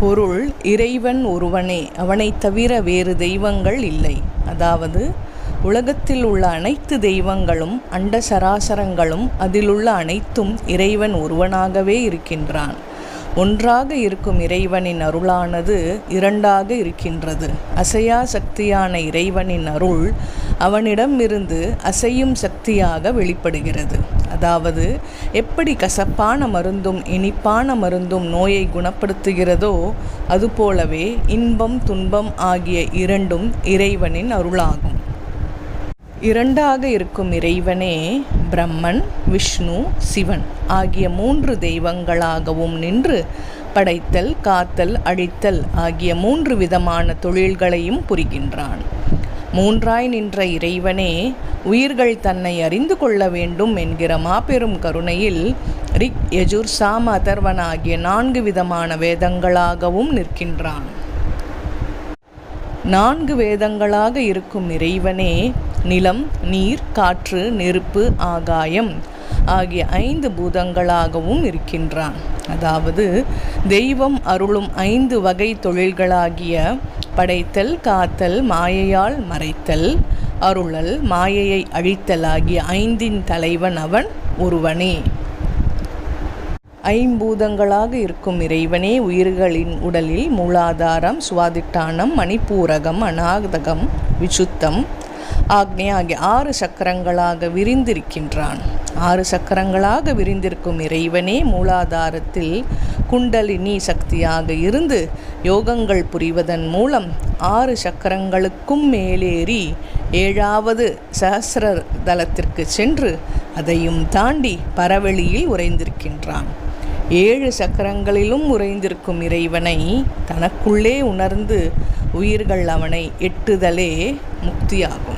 பொருள் இறைவன் ஒருவனே அவனைத் தவிர வேறு தெய்வங்கள் இல்லை. அதாவது உலகத்தில் உள்ள அனைத்து தெய்வங்களும் அண்ட சராசரங்களும் அதிலுள்ள அனைத்தும் இறைவன் ஒருவனாகவே இருக்கின்றான். ஒன்றாக இருக்கும் இறைவனின் அருளானது இரண்டாக இருக்கின்றது. அசையா சக்தியான இறைவனின் அருள் அவனிடமிருந்து அசையும் சக்தியாக வெளிப்படுகிறது. அதாவது எப்படி கசப்பான மருந்தும் இனிப்பான மருந்தும் நோயை குணப்படுத்துகிறதோ அதுபோலவே இன்பம் துன்பம் ஆகிய இரண்டும் இறைவனின் அருளாகும். இரண்டாக இருக்கும் இறைவனே பிரம்மன் விஷ்ணு சிவன் ஆகிய மூன்று தெய்வங்களாகவும் நின்று படைத்தல் காத்தல் அழித்தல் ஆகிய மூன்று விதமான தொழில்களையும் புரிகின்றான். மூன்றாய் நின்ற இறைவனே உயிர்கள் தன்னை அறிந்து கொள்ள வேண்டும் என்கிற மாபெரும் கருணையில் ரிக் யஜுர் சாம அதர்வன் ஆகிய நான்கு விதமான வேதங்களாகவும் நிற்கின்றான். நான்கு வேதங்களாக இருக்கும் இறைவனே நிலம் நீர் காற்று நெருப்பு ஆகாயம் ஆகிய ஐந்து பூதங்களாகவும் இருக்கின்றான். அதாவது தெய்வம் அருளும் ஐந்து வகை தொழில்களாகிய படைத்தல் காத்தல் மாயையால் மறைத்தல் அருளல் மாயையை அழித்தல் ஆகிய ஐந்தின் தலைவன் அவன் ஒருவனே. ஐம்பூதங்களாக இருக்கும் இறைவனே உயிர்களின் உடலில் மூலாதாரம் சுவாதிட்டானம் மணிப்பூரகம் அநாதகம் விசுத்தம் ஆக்னே ஆகிய ஆறு சக்கரங்களாக விரிந்திருக்கின்றான். ஆறு சக்கரங்களாக விரிந்திருக்கும் இறைவனே மூலாதாரத்தில் குண்டலினி சக்தியாக இருந்து யோகங்கள் புரிவதன் மூலம் ஆறு சக்கரங்களுக்கும் மேலேறி ஏழாவது சஹசிர தலத்திற்கு சென்று அதையும் தாண்டி பரவெளியில் உறைந்திருக்கின்றான். ஏழு சக்கரங்களிலும் உறைந்திருக்கும் இறைவனை தனக்குள்ளே உணர்ந்து உயிர்கள் அவனை எட்டுதலே முக்தியாகும்.